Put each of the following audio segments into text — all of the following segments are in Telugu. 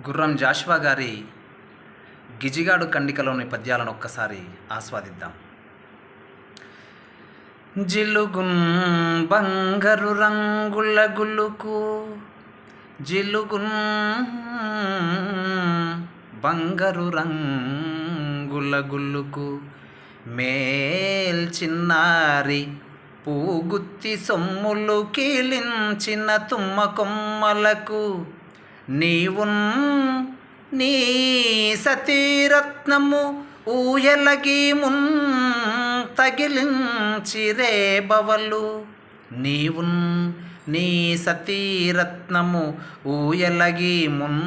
గుర్రం జాషువా గారి గిజిగాడు కండికలోని పద్యాలను ఒక్కసారి ఆస్వాదిద్దాం. జిలుగుం బంగారు రంగుల గుల్లుకు జిలుగుం బంగారు రంగుల గుల్లుకు మేల్ చిన్నారి పూగుత్తి సొమ్ములు కీలించిన తుమ్మ కొమ్మలకు నీవున్ నీ సతీరత్నము ఊయలగి మున్ తగిలించి రేబవలు నీవున్ నీ సతీరత్నము ఊయలగి మున్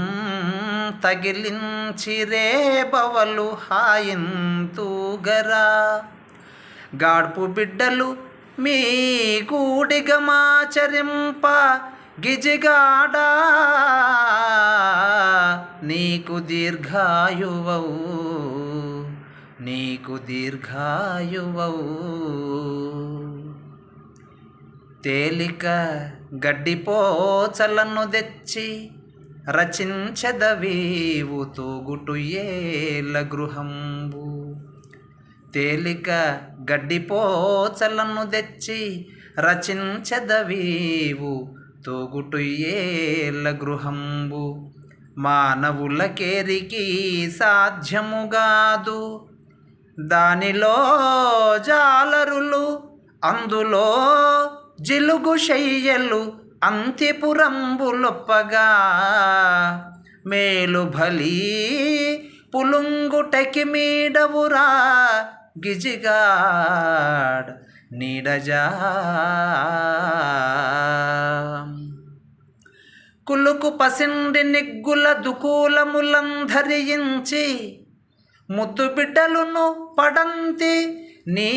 తగిలించిరే రేబవలు హాయింతూగరా గాడ్పు బిడ్డలు మీ గూడిగమాచరింప గిజిగాడా? నీకు దీర్ఘాయువవు. నీకు దీర్ఘాయువవు. తేలిక గడ్డిపోచలను తెచ్చి రచించదవీవు తూగుటు ఏల గృహంబు. తేలిక గడ్డిపోచలను తెచ్చి రచించదవీవు తోగుటు గృహంబు. మానవులకేరికి సాధ్యముగాదు. దానిలో జాలరులు అందులో జిలుగు శయ్యలు అంతిపురంబులొప్పగా మేలు బలి పులుంగుటకి మీడవురా గిజిగాడ్ నీడజా. కులుకు పసిండి నిగ్గుల దుకూలములంధరించి ముద్దు బిడ్డలును పడంతి నీ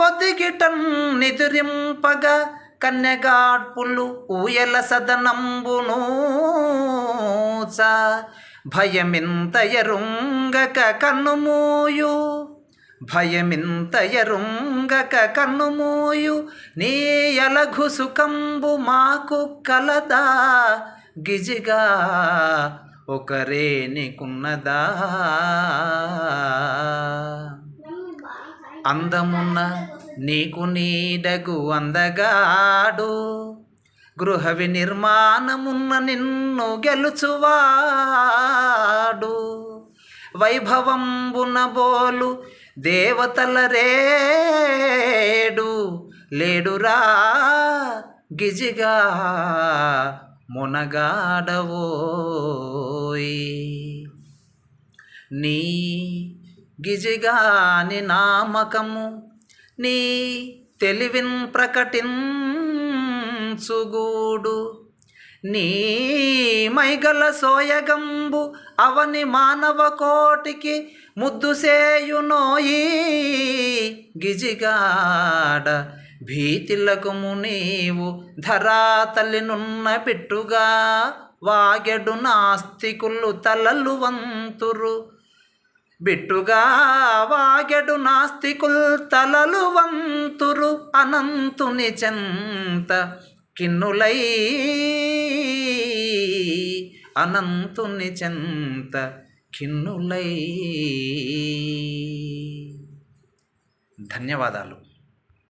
పొదిగిటం నిదురింపగా కన్యగాడ్పులు ఊయల సదనంబును భయమింతయరుంగక కన్నుమూయు. భయమింతయరుంగక కన్నుమూయు నీయలఘు సుఖంబు సుకంబు మాకు కలదా. గిజిగా ఒకరే నీకున్నదా. అందమున్న నీకు నీడగు అందగాడు. గృహ వినిర్మాణమున్న నిన్ను గెలుచువాడు. వైభవంబున బోలు దేవతల రేడు లేడురా గిజిగా మునగాడవోయ్. నీ గిజిగాని నామకము నీ తెలివిన్ ప్రకటించుగూడు నీ మైగల సోయగంబు అవని మానవ కోటికి ముద్దు గిజిగాడ గిజిగాడ మునీవు నీవు ధరాతలినున్న పెట్టుగా వాగెడు నాస్తికులు తలలు వంతురు. బిట్టుగా వాగెడు నాస్తికుల్ తలలు వంతురు. అనంతుని చెంత కిన్నులై అనంతుని చెంత కిన్నులై. ధన్యవాదాలు.